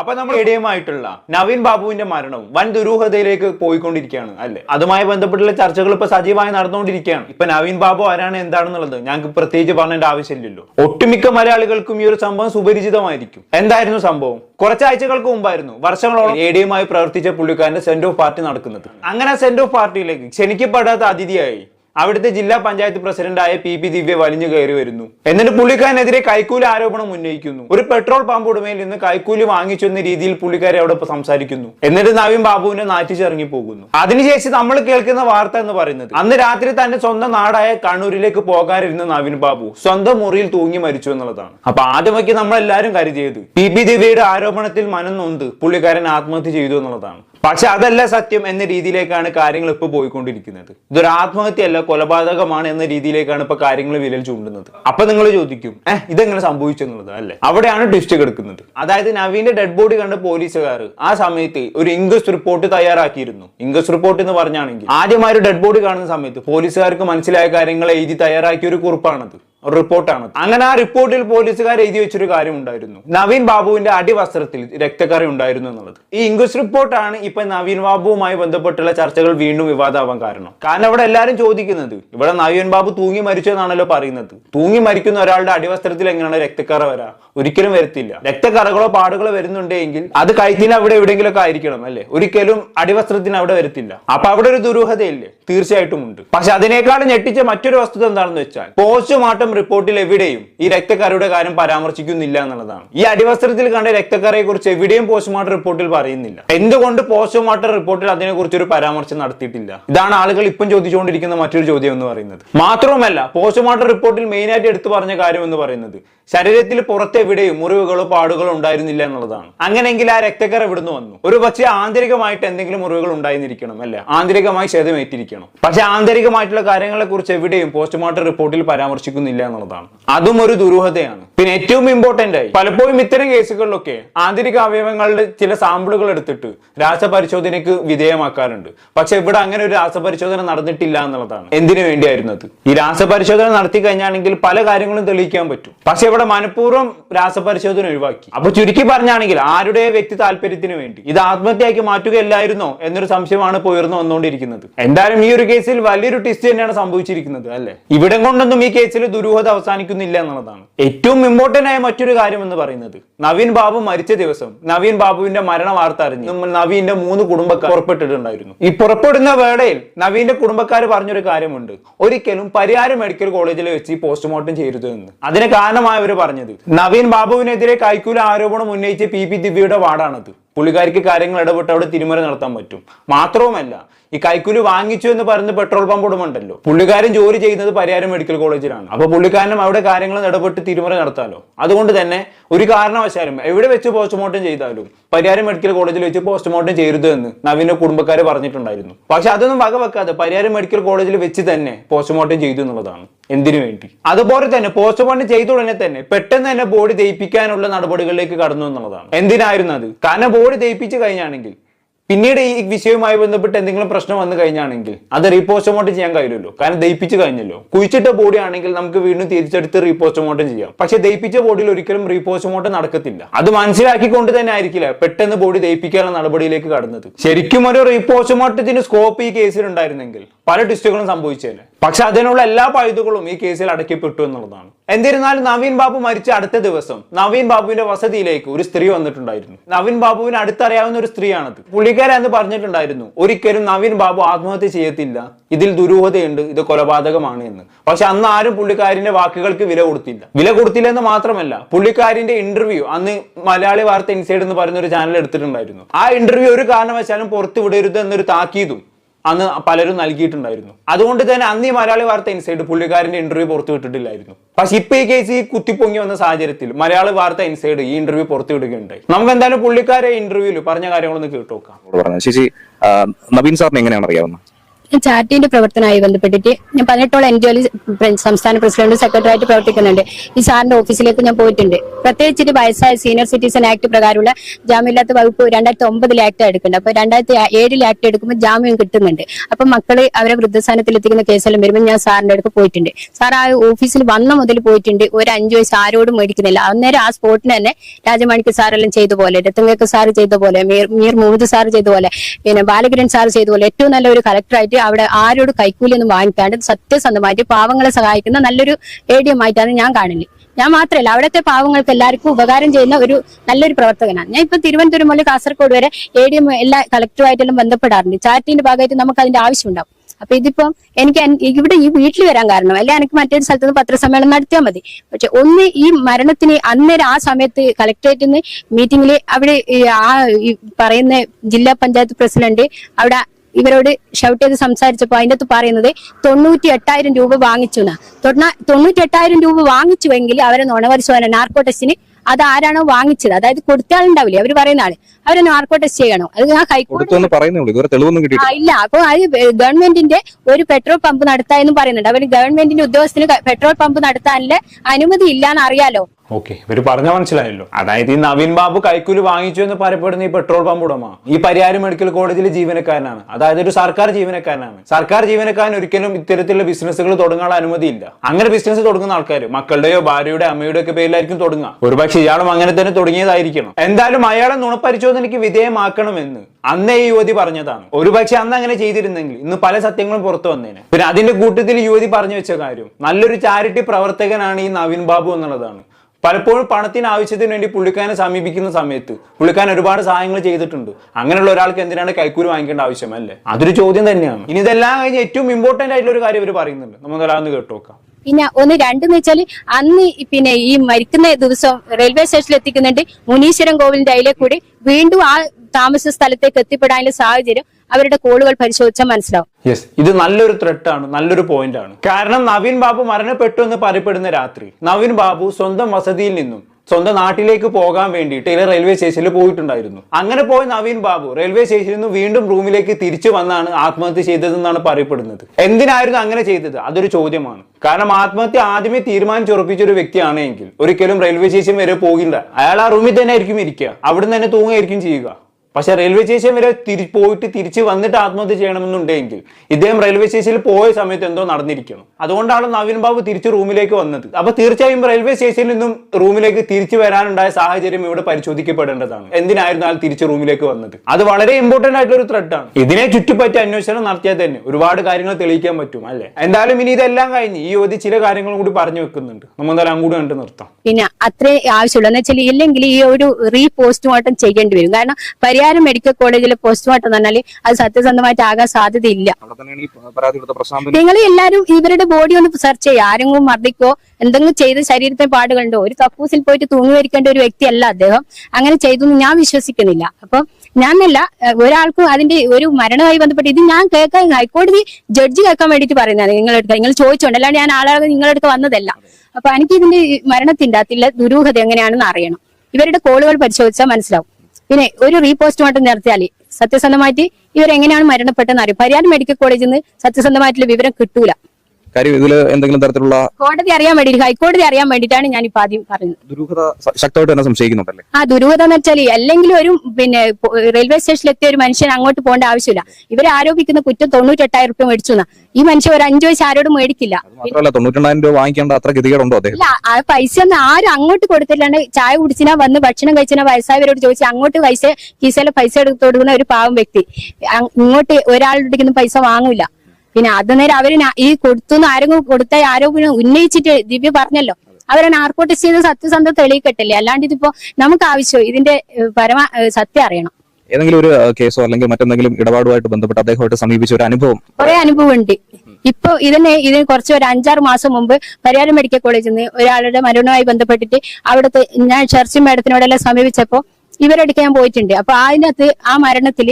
അപ്പൊ നമ്മൾ ഇടയുമായിട്ടുള്ള നവീൻ ബാബുവിന്റെ മരണവും വൻ ദുരൂഹതയിലേക്ക് പോയിക്കൊണ്ടിരിക്കുകയാണ് അല്ലെ? അതുമായി ബന്ധപ്പെട്ടുള്ള ചർച്ചകൾ ഇപ്പൊ സജീവമായി നടന്നുകൊണ്ടിരിക്കുകയാണ്. ഇപ്പൊ നവീൻ ബാബു ആരാണ് എന്താണെന്നുള്ളത് ഞങ്ങൾക്ക് പ്രത്യേകിച്ച് പറഞ്ഞേണ്ട ആവശ്യമില്ലല്ലോ. ഒട്ടുമിക്ക മലയാളികൾക്കും ഈ ഒരു സംഭവം സുപരിചിതമായിരിക്കും. എന്തായിരുന്നു സംഭവം? കുറച്ചാഴ്ചകൾക്ക് മുമ്പായിരുന്നു വർഷങ്ങളോളം എ ഡി എമ്മായി പ്രവർത്തിച്ച പുള്ളിക്കാരന്റെ സെന്റ് ഓഫ് പാർട്ടി നടക്കുന്നത്. അങ്ങനെ സെന്റ് ഓഫ് പാർട്ടിയിലേക്ക് ക്ഷണിക്കപ്പെടാത്ത അതിഥിയായി അവിടുത്തെ ജില്ലാ പഞ്ചായത്ത് പ്രസിഡന്റായ പി പി ദിവ്യ വലിഞ്ഞു കയറി വരുന്നു. എന്നിട്ട് പുള്ളിക്കാരനെതിരെ കൈക്കൂലി ആരോപണം ഉന്നയിക്കുന്നു. ഒരു പെട്രോൾ പമ്പ് ഉടമയിൽ നിന്ന് കൈക്കൂലി വാങ്ങിച്ചെന്ന രീതിയിൽ പുള്ളിക്കാരെ അവിടെ സംസാരിക്കുന്നു. എന്നിട്ട് നവീൻ ബാബുവിനെ നാറ്റിച്ചിറങ്ങി പോകുന്നു. അതിനുശേഷം നമ്മൾ കേൾക്കുന്ന വാർത്ത എന്ന് പറയുന്നത് അന്ന് രാത്രി തന്റെ സ്വന്തം നാടായ കണ്ണൂരിലേക്ക് പോകാനിരുന്ന നവീൻ ബാബു സ്വന്തം മുറിയിൽ തൂങ്ങി മരിച്ചു എന്നുള്ളതാണ്. അപ്പൊ ആദ്യമൊക്കെ നമ്മൾ എല്ലാവരും കരുതിയത് പി പി ദിവ്യയുടെ ആരോപണത്തിൽ മനം നൊന്ത് പുള്ളിക്കാരൻ ആത്മഹത്യ ചെയ്തു എന്നുള്ളതാണ്. പക്ഷെ അതല്ല സത്യം എന്ന രീതിയിലേക്കാണ് കാര്യങ്ങൾ ഇപ്പോൾ പോയിക്കൊണ്ടിരിക്കുന്നത്. ഇതൊരു ആത്മഹത്യയല്ല കൊലപാതകമാണ് എന്ന രീതിയിലേക്കാണ് ഇപ്പൊ കാര്യങ്ങൾ വിരൽ ചൂണ്ടുന്നത്. അപ്പൊ നിങ്ങൾ ചോദിക്കും ഏഹ് ഇതെങ്ങനെ സംഭവിച്ചെന്നുള്ളത്? അല്ലേ? അവിടെയാണ് ട്വിസ്റ്റ് കിടക്കുന്നത് അതായത് നവീന്റെ ഡെഡ് ബോഡി കണ്ട പോലീസുകാർ ആ സമയത്ത് ഒരു ഇംഗ്ലീഷ് റിപ്പോർട്ട് തയ്യാറാക്കിയിരുന്നു. ഇംഗ്ലീഷ് റിപ്പോർട്ട് എന്ന് പറഞ്ഞാണെങ്കിൽ ആദ്യമായി ഡെഡ് ബോഡി കാണുന്ന സമയത്ത് പോലീസുകാർക്ക് മനസ്സിലായ കാര്യങ്ങൾ എഴുതി തയ്യാറാക്കിയ ഒരു കുറിപ്പാണത്. റിപ്പോർട്ടാണ് അങ്ങനെ ആ റിപ്പോർട്ടിൽ പോലീസുകാർ എഴുതി വെച്ചൊരു കാര്യം ഉണ്ടായിരുന്നു. നവീൻ ബാബുവിന്റെ അടിവസ്ത്രത്തിൽ രക്തക്കറി ഉണ്ടായിരുന്നു എന്നുള്ളത്. ഈ ഇംഗ്ലീഷ് റിപ്പോർട്ടാണ് ഇപ്പൊ നവീൻ ബാബുവുമായി ബന്ധപ്പെട്ടുള്ള ചർച്ചകൾ വീണ്ടും വിവാദമാവാൻ കാരണം. കാരണം അവിടെ എല്ലാവരും ചോദിക്കുന്നത് ഇവിടെ നവീൻ ബാബു തൂങ്ങി മരിച്ചു എന്നാണല്ലോ പറയുന്നത്. തൂങ്ങി മരിക്കുന്ന ഒരാളുടെ അടിവസ്ത്രത്തിൽ എങ്ങനെയാണ് രക്തക്കറ വരാ? ഒരിക്കലും വരത്തില്ല. രക്തക്കറകളോ പാടുകളോ വരുന്നുണ്ടെങ്കിൽ അത് കൈത്തിന് അവിടെ എവിടെയെങ്കിലും ഒക്കെ ആയിരിക്കണം അല്ലെ? ഒരിക്കലും അടിവസ്ത്രത്തിന് അവിടെ വരത്തില്ല. അപ്പൊ അവിടെ ഒരു ദുരൂഹതയില്ലേ? തീർച്ചയായിട്ടും ഉണ്ട്. പക്ഷെ അതിനേക്കാൾ ഞെട്ടിച്ച മറ്റൊരു വസ്തുത എന്താണെന്ന് വെച്ചാൽ പോസ്റ്റ്മോർട്ടം റിപ്പോർട്ടിൽ എവിടെയും ഈ രക്തക്കാരുടെ കാര്യം പരാമർശിക്കുന്നില്ല എന്നുള്ളതാണ്. ഈ അടിവസ്ത്രത്തിൽ കണ്ട രക്തക്കാരെ കുറിച്ച് എവിടെയും പോസ്റ്റ്മോർട്ടം റിപ്പോർട്ടിൽ പറയുന്നില്ല. എന്തുകൊണ്ട് പോസ്റ്റ്മോർട്ടം റിപ്പോർട്ടിൽ അതിനെ കുറിച്ചൊരു പരാമർശം നടത്തിയിട്ടില്ല? ഇതാണ് ആളുകൾ ഇപ്പം ചോദിച്ചുകൊണ്ടിരിക്കുന്ന മറ്റൊരു ചോദ്യം എന്ന് പറയുന്നത്. മാത്രവുമല്ല പോസ്റ്റ്മോർട്ടം റിപ്പോർട്ടിൽ മെയിൻ ആയിട്ട് എടുത്തു പറഞ്ഞ കാര്യം എന്ന് പറയുന്നത് ശരീരത്തിൽ പുറത്തെവിടെയും മുറിവുകളോ പാടുകളോ ഉണ്ടായിരുന്നില്ല എന്നുള്ളതാണ്. അങ്ങനെയെങ്കിൽ ആ രക്തക്കാർ ഇവിടുന്ന് വന്നു? ഒരു പക്ഷേ ആന്തരികമായിട്ട് എന്തെങ്കിലും മുറിവുകൾ ഉണ്ടായിരുന്നിരിക്കണം അല്ലെ? ആന്തരികമായി ക്ഷതമേറ്റിരിക്കണം പക്ഷെ ആന്തരികമായിട്ടുള്ള കാര്യങ്ങളെ കുറിച്ച് എവിടെയും പോസ്റ്റ്മോർട്ടം റിപ്പോർട്ടിൽ പരാമർശിക്കുന്നില്ല എന്നുള്ളതാണ്. അതും ഒരു ദുരൂഹതയാണ്. പിന്നെ ഏറ്റവും ഇമ്പോർട്ടന്റ് ആയി പലപ്പോഴും ഇത്തരം കേസുകളിലൊക്കെ ആന്തരിക അവയവങ്ങളുടെ ചില സാമ്പിളുകൾ എടുത്തിട്ട് രാസപരിശോധനയ്ക്ക് വിധേയമാക്കാറുണ്ട്. പക്ഷെ ഇവിടെ അങ്ങനെ ഒരു രാസപരിശോധന നടന്നിട്ടില്ല എന്നുള്ളതാണ്. എന്തിനു വേണ്ടിയായിരുന്നു അത്? ഈ രാസപരിശോധന നടത്തി കഴിഞ്ഞാണെങ്കിൽ പല കാര്യങ്ങളും തെളിയിക്കാൻ പറ്റും. പക്ഷെ ഇവിടെ മനഃപൂർവം രാസപരിശോധന ഒഴിവാക്കി. അപ്പൊ ചുരുക്കി പറഞ്ഞാണെങ്കിൽ ആരുടെ വ്യക്തി താല്പര്യത്തിന് വേണ്ടി ഇത് ആത്മഹത്യയാക്കി മാറ്റുകയല്ലായിരുന്നോ എന്നൊരു സംശയമാണ് ഉയർന്നു വന്നുകൊണ്ടിരിക്കുന്നത്. എന്തായാലും ഈ ഒരു കേസിൽ വലിയൊരു ട്വിസ്റ്റ് തന്നെയാണ് സംഭവിച്ചിരിക്കുന്നത് അല്ലെ? ഇവിടെ കൊണ്ടൊന്നും ഈ കേസിൽ ദുരൂഹത അവസാനിക്കുന്നില്ല എന്നുള്ളതാണ്. ഏറ്റവും ഇമ്പോർട്ടന്റ് ആയ മറ്റൊരു കാര്യം എന്ന് പറയുന്നത് നവീൻ ബാബു മരിച്ച ദിവസം നവീൻ ബാബുവിന്റെ മരണ വാർത്ത അറിഞ്ഞ് നവീന്റെ മൂന്ന് കുടുംബക്കാർ പുറപ്പെട്ടിട്ടുണ്ടായിരുന്നു. ഈ പുറപ്പെടുന്ന വേളയിൽ നവീന്റെ കുടുംബക്കാർ പറഞ്ഞൊരു കാര്യമുണ്ട്. ഒരിക്കലും പരിയാരം മെഡിക്കൽ കോളേജിൽ വെച്ച് പോസ്റ്റ്മോർട്ടം ചെയ്യരുത് എന്ന്. അതിന് കാരണമായവർ പറഞ്ഞത് നവീൻ ബാബുവിനെതിരെ കൈക്കൂല ആരോപണം ഉന്നയിച്ച പി പി ദിവ്യയുടെ വാർഡാണത്. പുള്ളിക്കാരിക്ക് കാര്യങ്ങൾ ഇടപെട്ട് അവിടെ തിരുമല നടത്താൻ പറ്റും. മാത്രവുമല്ല ഈ കൈക്കൂലി വാങ്ങിച്ചു എന്ന് പറയുന്ന പെട്രോൾ പമ്പ് ഉടമുണ്ടല്ലോ പുള്ളിക്കാരൻ ജോലി ചെയ്യുന്നത് പരിയാരം മെഡിക്കൽ കോളേജിലാണ്. അപ്പൊ പുള്ളിക്കാരനും അവിടെ കാര്യങ്ങൾ ഇടപെട്ട് തിരുമല നടത്താലോ? അതുകൊണ്ട് തന്നെ ഒരു കാരണവശാലും എവിടെ വെച്ച് പോസ്റ്റ്മോർട്ടം ചെയ്താലും പരിയാരം മെഡിക്കൽ കോളേജിൽ വെച്ച് പോസ്റ്റ്മോർട്ടം ചെയ്യരുത് എന്ന് നവീന കുടുംബക്കാർ പറഞ്ഞിട്ടുണ്ടായിരുന്നു. പക്ഷെ അതൊന്നും വകവെക്കാതെ പരിയാരം മെഡിക്കൽ കോളേജിൽ വെച്ച് തന്നെ പോസ്റ്റ്മോർട്ടം ചെയ്തു എന്നുള്ളതാണ്. എന്തിനു വേണ്ടി? അതുപോലെ തന്നെ പോസ്റ്റ്മോർട്ടം ചെയ്ത ഉടനെ തന്നെ പെട്ടെന്ന് തന്നെ ബോഡി ദയിപ്പിക്കാനുള്ള നടപടികളിലേക്ക് കടന്നു എന്നുള്ളതാണ്. എന്തിനായിരുന്നു അത്? കാരണം ബോഡി ദയിപ്പിച്ചു കഴിഞ്ഞാണെങ്കിൽ പിന്നീട് ഈ വിഷയവുമായി ബന്ധപ്പെട്ട് എന്തെങ്കിലും പ്രശ്നം വന്നു കഴിഞ്ഞാണെങ്കിൽ അത് റീപോസ്റ്റ്മോർട്ടം ചെയ്യാൻ കഴിയില്ലല്ലോ. കാരണം ദയിപ്പിച്ച് കഴിഞ്ഞല്ലോ. കുഴിച്ചിട്ട ബോഡി ആണെങ്കിൽ നമുക്ക് വീണ്ടും തിരിച്ചെടുത്ത് റീപോസ്റ്റ്മോർട്ടം ചെയ്യാം. പക്ഷെ ദയിപ്പിച്ച ബോഡിയിൽ ഒരിക്കലും റീപോസ്റ്റ്മോർട്ടം നടക്കത്തില്ല. അത് മനസ്സിലാക്കിക്കൊണ്ട് തന്നെ ആയിരിക്കില്ല പെട്ടെന്ന് ബോഡി ദയിപ്പിക്കാനുള്ള നടപടിയിലേക്ക് കടന്നത്. ശരിക്കും ഒരു റീപോസ്റ്റ്മോർട്ടത്തിന് സ്കോപ്പ് ഈ കേസിൽ ഉണ്ടായിരുന്നെങ്കിൽ പല ടിസ്റ്റുകളും സംഭവിച്ചേനെ. പക്ഷെ അതിനുള്ള എല്ലാ പഴുതുകളും ഈ കേസിൽ അടക്കപ്പെട്ടു എന്നുള്ളതാണ്. എന്നിരുന്നാലും നവീൻ ബാബു മരിച്ച അടുത്ത ദിവസം നവീൻ ബാബുവിന്റെ വസതിയിലേക്ക് ഒരു സ്ത്രീ വന്നിട്ടുണ്ടായിരുന്നു. നവീൻ ബാബുവിന് അടുത്തറിയാവുന്ന ഒരു സ്ത്രീയാണത്. പുള്ളിക്കാരൻ എന്ന് പറഞ്ഞിട്ടുണ്ടായിരുന്നു ഒരിക്കലും നവീൻ ബാബു ആത്മഹത്യ ചെയ്യത്തില്ല. ഇതിൽ ദുരൂഹതയുണ്ട് ഇത് കൊലപാതകമാണ് എന്ന്. പക്ഷെ അന്ന് ആരും പുള്ളിക്കാരിന്റെ വാക്കുകൾക്ക് വില കൊടുത്തില്ല. വില കൊടുത്തില്ല എന്ന് മാത്രമല്ല പുള്ളിക്കാരിന്റെ ഇന്റർവ്യൂ അന്ന് മലയാളി വാർത്ത ഇൻസൈഡ് എന്ന് പറയുന്ന ഒരു ചാനൽ എടുത്തിട്ടുണ്ടായിരുന്നു. ആ ഇന്റർവ്യൂ ഒരു കാരണവശാലും പുറത്തു വിടരുത് എന്നൊരു താക്കീതും അന്ന് പലരും നൽകിയിട്ടുണ്ടായിരുന്നു. അതുകൊണ്ട് തന്നെ അന്ന് ഈ മലയാളി വാർത്ത ഇൻസൈഡ് പുള്ളിക്കാരന്റെ ഇന്റർവ്യൂ പുറത്തു വിട്ടിട്ടില്ലായിരുന്നു. പക്ഷെ ഇപ്പൊ ഈ കേസ് ഈ കുത്തിപ്പൊങ്ങി വന്ന സാഹചര്യത്തിൽ മലയാള വാർത്ത ഇൻസൈഡ് ഈ ഇന്റർവ്യൂ പുറത്തു വിടുകയുണ്ടായി. നമുക്ക് എന്തായാലും പുള്ളിക്കാരെ ഇന്റർവ്യൂൽ പറഞ്ഞ കാര്യങ്ങളൊന്ന് കേട്ടു നോക്കാം. നവീൻ സാറിന് എങ്ങനെയാണ് അറിയാവുന്നത്? ഞാൻ പ്രവർത്തനമായി ബന്ധപ്പെട്ടിട്ട് ഞാൻ പതിനെട്ടോളം എൻ ജി സംസ്ഥാന പ്രസിഡന്റ് സെക്രട്ടറി ആയിട്ട് പ്രവർത്തിക്കുന്നുണ്ട്. ഈ സാറിന്റെ ഓഫീസിലേക്ക് ഞാൻ പോയിട്ടുണ്ട്. പ്രത്യേകിച്ചിട്ട് വയസ്സായ സീനിയർ സിറ്റിസൺ ആക്ട് പ്രകാരമുള്ള ജാമ്യമില്ലാത്ത വകുപ്പ് രണ്ടായിരത്തി ഒമ്പതിൽ ആക്ട് എടുക്കുന്നുണ്ട്. അപ്പൊ രണ്ടായിരത്തി ഏഴിൽ ആക്ട് എടുക്കുമ്പോൾ ജാമ്യം കിട്ടുന്നുണ്ട്. അപ്പൊ മക്കൾ അവരെ വൃദ്ധസ്ഥാനത്തിൽ എത്തിക്കുന്ന കേസെല്ലാം വരുമ്പോൾ ഞാൻ സാറിന്റെ അടുത്ത് പോയിട്ടുണ്ട്. സാർ ആ ഓഫീസിൽ വന്ന മുതൽ പോയിട്ടുണ്ട്. ഒരു അഞ്ചു വയസ്സ് ആരോടും മേടിക്കുന്നില്ല. അന്നേരം ആ സ്പോട്ടിന് തന്നെ രാജമാണിക്ക് സാറെല്ലാം ചെയ്ത പോലെ രത്തങ്കക്ക് സാർ ചെയ്ത പോലെ മീർ മീർ മുഹമ്മദ് സാർ ചെയ്ത പോലെ പിന്നെ ബാലകിരൺ സാർ ചെയ്ത പോലെ ഏറ്റവും നല്ല ഒരു കളക്ടറായിട്ട് അവിടെ ആരോട് കൈക്കൂലിയൊന്നും വാങ്ങിക്കാണ്ട് സത്യസന്ധമായിട്ട് പാവങ്ങളെ സഹായിക്കുന്ന നല്ലൊരു എ ഡി എം ആയിട്ടാണ് ഞാൻ കാണുന്നത് ഞാൻ മാത്രമല്ല അവിടുത്തെ പാവങ്ങൾക്ക് എല്ലാവർക്കും ഉപകാരം ചെയ്യുന്ന ഒരു നല്ലൊരു പ്രവർത്തകനാണ്. ഞാൻ ഇപ്പൊ തിരുവനന്തപുരം മുതൽ കാസർഗോഡ് വരെ എ ഡി എം എല്ലാ കളക്ടറുമായിട്ടെല്ലാം ബന്ധപ്പെടാറുണ്ട്. ചാറ്റിന്റെ ഭാഗമായിട്ട് നമുക്ക് അതിന്റെ ആവശ്യമുണ്ടാവും. അപ്പൊ ഇതിപ്പം എനിക്ക് ഇവിടെ ഈ വീട്ടിൽ വരാൻ കാരണം അല്ലെ എനിക്ക് മറ്റൊരു സ്ഥലത്ത് നിന്ന് പത്രസമ്മേളനം നടത്തിയാൽ മതി. പക്ഷെ ഒന്ന് ഈ മരണത്തിന് അന്നേരം ആ സമയത്ത് കളക്ടറേറ്റിൽ നിന്ന് അവിടെ ആ പറയുന്ന ജില്ലാ പഞ്ചായത്ത് പ്രസിഡന്റ് അവിടെ ഇവരോട് ഷൗട്ട് ചെയ്ത് സംസാരിച്ചപ്പോൾ അതിന്റെ അകത്ത് പറയുന്നത് തൊണ്ണൂറ്റി എട്ടായിരം രൂപ വാങ്ങിച്ചു എന്നാ തൊണ്ണൂറ്റി എട്ടായിരം രൂപ വാങ്ങിച്ചുവെങ്കിൽ അവരെ നുണപരിശോധന നാർക്കോ ടെസ്റ്റിന് അത് ആരാണോ വാങ്ങിച്ചത്? അതായത് കൊടുത്ത ആളുണ്ടാവില്ലേ അവർ പറയുന്ന ആൾ. അവരെ നാർക്കോ ടെസ്റ്റ് ചെയ്യണം? അത് ആ ഹൈക്കോടതി എന്ന് ഇല്ല. അപ്പൊ അത് ഗവൺമെന്റിന്റെ ഒരു പെട്രോൾ പമ്പ് നടത്താമെന്നും പറയുന്നുണ്ട്. അവർ ഗവൺമെന്റിന്റെ ഉദ്യോഗസ്ഥന് പെട്രോൾ പമ്പ് നടത്താനുള്ള അനുമതി ഇല്ലാന്ന് അറിയാലോ? ഓക്കെ. ഇവർ പറഞ്ഞ മനസ്സിലായല്ലോ. അതായത് ഈ നവീൻ ബാബു കൈക്കൂലി വാങ്ങിച്ചു എന്ന് പറയപ്പെടുന്ന ഈ പെട്രോൾ പമ്പ് ഉടമ ഈ പരിയാരം മെഡിക്കൽ കോളേജിലെ ജീവനക്കാരനാണ്. അതായത് ഒരു സർക്കാർ ജീവനക്കാരനാണ്. സർക്കാർ ജീവനക്കാരൻ ഒരിക്കലും ഇത്തരത്തിലുള്ള ബിസിനസ്സുകൾ തുടങ്ങാനുള്ള അനുമതിയില്ല. അങ്ങനെ ബിസിനസ് തുടങ്ങുന്ന ആൾക്കാർ മക്കളുടെയോ ഭാര്യയുടെ അമ്മയുടെ ഒക്കെ പേരിലായിരിക്കും തുടങ്ങുക. ഒരുപക്ഷെ ഇയാളും അങ്ങനെ തന്നെ തുടങ്ങിയതായിരിക്കണം. എന്തായാലും അയാളെ നുണപരിശോധനയ്ക്ക് വിധേയമാക്കണമെന്ന് അന്നേ ഈ യുവതി പറഞ്ഞതാണ്. ഒരുപക്ഷെ അന്ന് അങ്ങനെ ചെയ്തിരുന്നെങ്കിൽ ഇന്ന് പല സത്യങ്ങളും പുറത്തു വന്നേനെ. പിന്നെ അതിന്റെ കൂട്ടത്തിൽ യുവതി പറഞ്ഞു വെച്ച കാര്യം നല്ലൊരു ചാരിറ്റി പ്രവർത്തകനാണ് ഈ നവീൻ ബാബു എന്നുള്ളതാണ്. പലപ്പോഴും പണത്തിന് ആവശ്യത്തിന് വേണ്ടി പുള്ളിക്കാരനെ സമീപിക്കുന്ന സമയത്ത് പുള്ളിക്കാരൻ ഒരുപാട് സഹായങ്ങൾ ചെയ്തിട്ടുണ്ട്. അങ്ങനെയുള്ള ഒരാൾക്ക് എന്തിനാണ് കൈക്കൂലി വാങ്ങിക്കേണ്ട ആവശ്യമല്ലേ അതൊരു ചോദ്യം തന്നെയാണ്. ഇനി ഇതെല്ലാം കഴിഞ്ഞ് ഏറ്റവും ഇമ്പോർട്ടന്റ് ആയിട്ടുള്ള ഒരു കാര്യം ഇവർ പറയുന്നുണ്ട്. നമ്മൾ കേട്ടു നോക്കാം. പിന്നെ ഒന്ന് രണ്ടെന്ന് വെച്ചാൽ അന്ന് പിന്നെ ഈ മരിക്കുന്ന ദിവസം റെയിൽവേ സ്റ്റേഷനിൽ എത്തിക്കുന്നുണ്ട് മുനീശ്വരൻ കോവിലിന്റെ അതിലെ കൂടി വീണ്ടും ആ താമസ സ്ഥലത്തേക്ക് എത്തിപ്പെടാനുള്ള സാഹചര്യം അവരുടെ കോളുകൾ പരിശോധിച്ചാൽ മനസ്സിലാവും. യെസ് ഇത് നല്ലൊരു ത്രെട്ടാണ് നല്ലൊരു പോയിന്റ് ആണ്. കാരണം നവീൻ ബാബു മരണപ്പെട്ടു എന്ന് പറയപ്പെടുന്ന രാത്രി നവീൻ ബാബു സ്വന്തം വസതിയിൽ നിന്നും സ്വന്തം നാട്ടിലേക്ക് പോകാൻ വേണ്ടിയിട്ട് ഇല റെയിൽവേ സ്റ്റേഷനിൽ പോയിട്ടുണ്ടായിരുന്നു. അങ്ങനെ പോയ നവീൻ ബാബു റെയിൽവേ സ്റ്റേഷനിൽ നിന്ന് വീണ്ടും റൂമിലേക്ക് തിരിച്ചു വന്നാണ് ആത്മഹത്യ ചെയ്തതെന്നാണ് പറയപ്പെടുന്നത്. എന്തിനായിരുന്നു അങ്ങനെ ചെയ്തത്? അതൊരു ചോദ്യമാണ്. കാരണം ആത്മഹത്യ ആദ്യമേ തീരുമാനിച്ചുറപ്പിച്ച ഒരു വ്യക്തിയാണെങ്കിൽ ഒരിക്കലും റെയിൽവേ സ്റ്റേഷൻ വരെ പോകില്ല. അയാൾ ആ റൂമിൽ തന്നെ ആയിരിക്കും ഇരിക്കുക. അവിടുന്ന് തന്നെ തൂങ്ങായിരിക്കും ചെയ്യുക. പക്ഷെ റെയിൽവേ സ്റ്റേഷൻ വരെ തിരി പോയിട്ട് തിരിച്ച് വന്നിട്ട് ആത്മഹത്യ ചെയ്യണമെന്നുണ്ടെങ്കിൽ ഇദ്ദേഹം റെയിൽവേ സ്റ്റേഷനിൽ പോയ സമയത്ത് എന്തോ നടന്നിരിക്കണം അതുകൊണ്ടാണ് നവീൻ ബാബു തിരിച്ച് റൂമിലേക്ക് വന്നത്. അപ്പൊ തീർച്ചയായും റെയിൽവേ സ്റ്റേഷനിൽ നിന്നും റൂമിലേക്ക് തിരിച്ചു വരാനുണ്ടായ സാഹചര്യം ഇവിടെ പരിശോധിക്കപ്പെടേണ്ടതാണ്. എന്തിനായിരുന്നു ആൾ തിരിച്ച് റൂമിലേക്ക് വന്നത്. അത് വളരെ ഇമ്പോർട്ടന്റ് ആയിട്ടുള്ള ഒരു ത്രെഡാണ് ഇതിനെ ചുറ്റിപ്പറ്റി അന്വേഷണം നടത്തിയാൽ തന്നെ ഒരുപാട് കാര്യങ്ങൾ തെളിയിക്കാൻ പറ്റും അല്ലെ? എന്തായാലും ഇനി ഇതെല്ലാം കഴിഞ്ഞ് ഈ യുവതി ചില കാര്യങ്ങളും കൂടി പറഞ്ഞു വെക്കുന്നുണ്ട്. നമ്മൾ എന്തായാലും അങ്ങോട്ട് കണ്ട് നിർത്താം. പിന്നെ അത്രേ ആവശ്യമുള്ളൂ. എന്ന് വെച്ചാൽ ഇല്ലെങ്കിൽ ഈ ഒരു റീ പോസ്റ്റ്മോർട്ടം ചെയ്യേണ്ടി വരും. കാരണം പരിയാരം മെഡിക്കൽ കോളേജിലെ പോസ്റ്റ്മോർട്ടം എന്ന് പറഞ്ഞാൽ അത് സത്യസന്ധമായിട്ട് ആകാൻ സാധ്യതയില്ല. നിങ്ങൾ എല്ലാവരും ഇവരുടെ ബോഡി ഒന്ന് സെർച്ച് ചെയ്യുക. ആരെങ്കിലും മർദ്ദിക്കോ എന്തെങ്കിലും ചെയ്ത് ശരീരത്തിന് പാടുകളുണ്ടോ ഒരു കക്കൂസിൽ പോയിട്ട് തൂങ്ങി വരിക്കേണ്ട ഒരു വ്യക്തിയല്ല അദ്ദേഹം. അങ്ങനെ ചെയ്തു ഞാൻ വിശ്വസിക്കുന്നില്ല. അപ്പം ഞാനല്ല അല്ല ഒരാൾക്കും അതിന്റെ ഒരു മരണമായി ബന്ധപ്പെട്ട് ഇത് ഞാൻ കേൾക്കാൻ ഹൈക്കോടതി ജഡ്ജി കേൾക്കാൻ വേണ്ടിയിട്ട് പറയുന്നതാണ് നിങ്ങളെടുത്ത് നിങ്ങൾ ചോദിച്ചോണ്ട് അല്ലാണ്ട് ഞാൻ ആളുകൾ നിങ്ങളെടുത്ത് വന്നതല്ല. അപ്പൊ എനിക്ക് ഇതിന്റെ മരണത്തിന്റെ മരണത്തിന്റെ അകത്തുള്ള ദുരൂഹത എങ്ങനെയാണെന്ന് അറിയണം. ഇവരുടെ കോളുകൾ പരിശോധിച്ചാൽ മനസ്സിലാവും. പിന്നെ ഒരു റീപോസ്റ്റ്മോർട്ടം നടത്തിയാൽ സത്യസന്ധമായിട്ട് ഇവരെങ്ങനെയാണ് മരണപ്പെട്ടതെന്ന് അറിയും. പരിയാർ മെഡിക്കൽ കോളേജിൽ നിന്ന് സത്യസന്ധമായിട്ടുള്ള വിവരം കിട്ടൂല. കാര്യം ഇതിൽ എന്തെങ്കിലും തരത്തിലുള്ള കോടതി അറിയാൻ വേണ്ടി ഹൈക്കോടതി അറിയാൻ വേണ്ടിയിട്ടാണ് ഞാൻ ഇപ്പൊ ആദ്യം പറയുന്നത് ദുരൂഹത ശക്തമായിട്ട് തന്നെ സംശയിക്കുന്നുണ്ടല്ലേ? ആ ദുരൂഹത എന്ന് വെച്ചാൽ അല്ലെങ്കിൽ ഒരു പിന്നെ റെയിൽവേ സ്റ്റേഷനിൽ എത്തിയ ഒരു മനുഷ്യൻ അങ്ങോട്ട് പോകേണ്ട ആവശ്യമില്ല. ഇവർ ആരോപിക്കുന്ന കുറ്റം തൊണ്ണൂറ്റെട്ടായിരം രൂപ മേടിച്ചു എന്നാ ഈ മനുഷ്യൻ ഒരു അഞ്ചു വയസ്സ് ആരോടും മേടിക്കില്ല. മാത്രമല്ല തൊണ്ണൂറ്റെണ്ണായിരം രൂപ വാങ്ങിക്കേണ്ട അത്ര ഗതികേടുണ്ടോ അതെ ഇല്ല ആ പൈസ ഒന്നും ആരും അങ്ങോട്ട് കൊടുത്തില്ലാണ്ട് ചായ കുടിച്ചിനാ വന്ന് ഭക്ഷണം കഴിച്ചിനാ വയസ്സായവരോട് ചോദിച്ചു അങ്ങോട്ട് പൈസ കീസയിലെ പൈസ എടുത്ത് കൊടുക്കുന്ന ഒരു പാവം വ്യക്തി. ഇങ്ങോട്ട് ഒരാളുടെ പൈസ വാങ്ങൂല. പിന്നെ അത് നേരം അവർ ഈ കൊടുത്തുനിന്ന് ആരെങ്കിലും കൊടുത്ത ആരോപണം ഉന്നയിച്ചിട്ട് ദിവ്യ പറഞ്ഞല്ലോ. അവരെ നാർക്കോട്ടിക്സ് ചെയ്ത് സത്യസന്ധത തെളിയിക്കട്ടില്ലേ? അല്ലാണ്ട് ഇതിപ്പോ നമുക്ക് ആവശ്യം ഇതിന്റെ പരമ സത്യം അറിയണം. ഏതെങ്കിലും ഒരു കേസോ അല്ലെങ്കിൽ മറ്റെന്തെങ്കിലും ഇടപാടുമായിട്ട് ബന്ധപ്പെട്ട് അദ്ദേഹമായിട്ട് സമീപിച്ച ഒരു അനുഭവം? കുറെ അനുഭവം ഉണ്ട് ഇപ്പൊ ഇതിന് ഇതിന് കുറച്ച് ഒരു അഞ്ചാറ് മാസം മുമ്പ് പരിയാരം മെഡിക്കൽ കോളേജിൽ നിന്ന് ഒരാളുടെ മരണവുമായി ബന്ധപ്പെട്ടിട്ട് അവിടുത്തെ ഞാൻ ചർച്ച മേഡത്തിനോടെല്ലാം സമീപിച്ചപ്പോ ഇവരെടുക്കാൻ ഞാൻ പോയിട്ടുണ്ട്. അപ്പൊ അതിനകത്ത് ആ മരണത്തിൽ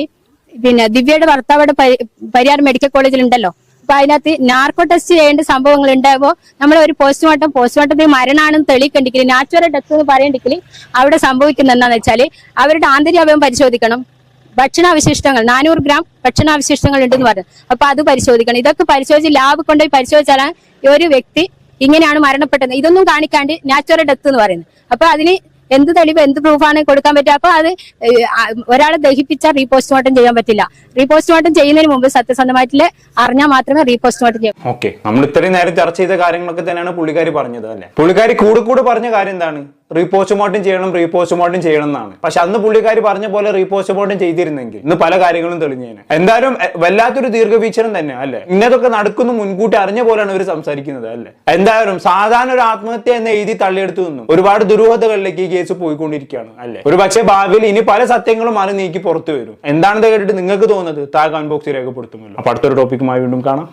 പിന്നെ ദിവ്യയുടെ ഭർത്താവ് പരിയാർ പരി- മെഡിക്കൽ കോളേജിൽ ഉണ്ടല്ലോ അപ്പൊ അതിനകത്ത് നാർക്കോ ടെസ്റ്റ് ചെയ്യേണ്ട സംഭവങ്ങൾ ഉണ്ടാകുമ്പോൾ നമ്മൾ ഒരു പോസ്റ്റ്മോർട്ടം പോസ്റ്റ്മോർട്ടത്തിൽ മരണമാണെന്ന് തെളിയിക്കണ്ടെങ്കിൽ നാച്ചുറൽ ഡെത്ത് എന്ന് പറയണ്ടെങ്കിൽ അവിടെ സംഭവിക്കുന്ന എന്താന്ന് വെച്ചാൽ അവരുടെ ആന്തരിക അവയവം പരിശോധിക്കണം. ഭക്ഷണാവശിഷ്ടങ്ങൾ നാനൂറ് ഗ്രാം ഭക്ഷണാവശിഷ്ടങ്ങൾ ഉണ്ടെന്ന് പറഞ്ഞു. അപ്പൊ അത് പരിശോധിക്കണം. ഇതൊക്കെ പരിശോധിച്ച് ലാബ് കൊണ്ടുപോയി പരിശോധിച്ചാലാണ് ഒരു വ്യക്തി ഇങ്ങനെയാണ് മരണപ്പെട്ടത്. ഇതൊന്നും കാണിക്കാണ്ട് നാച്ചുറൽ ഡെത്ത് എന്ന് പറയുന്നത്. അപ്പൊ അതിന് എന്ത് തെളിവ് എന്ത് പ്രൂഫാണ് കൊടുക്കാൻ പറ്റുക? അപ്പൊ അത് ഒരാളെ ദഹിപ്പിച്ചാൽ റീപോസ്റ്റ്മോർട്ടം ചെയ്യാൻ പറ്റില്ല. റീപോസ്റ്റ്മോർട്ടം ചെയ്യുന്നതിന് മുമ്പ് സത്യസന്ധമായിട്ട് അറിഞ്ഞാൽ മാത്രമേ റീപോസ്റ്റ്മോർട്ടം ചെയ്യൂ. ഓക്കെ. നമ്മൾ ഇത്രയും നേരം ചർച്ച ചെയ്ത കാര്യങ്ങളൊക്കെ തന്നെയാണ് പുള്ളിക്കാരി പറഞ്ഞത് അല്ലെ? പുള്ളിക്കാരി കൂടെ കൂടെ പറഞ്ഞ കാര്യം എന്താണ്? റീപോസ്റ്റ്മോർട്ടം ചെയ്യണം റീപോസ്റ്റ്മോർട്ടം ചെയ്യണം എന്നാണ്. പക്ഷെ അന്ന് പുള്ളിക്കാരി പറഞ്ഞ പോലെ റീപോസ്റ്റ്മോർട്ടം ചെയ്തിരുന്നെങ്കിൽ ഇന്ന് പല കാര്യങ്ങളും തെളിഞ്ഞേനെ. എന്തായാലും വല്ലാത്തൊരു ദീർഘവീക്ഷണം തന്നെ അല്ലെ? ഇന്നതൊക്കെ നടക്കുന്നു മുൻകൂട്ടി അറിഞ്ഞ പോലെയാണ് ഇവർ സംസാരിക്കുന്നത് അല്ലെ? എന്തായാലും സാധാരണ ഒരു ആത്മഹത്യ എന്ന് എഴുതി തള്ളിയെടുത്തു നിന്നും ഒരുപാട് ദുരൂഹതകളിലേക്ക് ഈ കേസ് പോയിക്കൊണ്ടിരിക്കുകയാണ് അല്ലെ? ഒരു പക്ഷേ ഭാവിയിൽ ഇനി പല സത്യങ്ങളും മാറി നീക്കി പുറത്തു വരും. എന്താണെന്ന് കേട്ടിട്ട് നിങ്ങൾക്ക് തോന്നുന്നത് താ കമന്റ് രേഖപ്പെടുത്തുമല്ലോ. അപ്പൊ അടുത്തൊരു ടോപ്പിക്കുമായി വീണ്ടും കാണാം.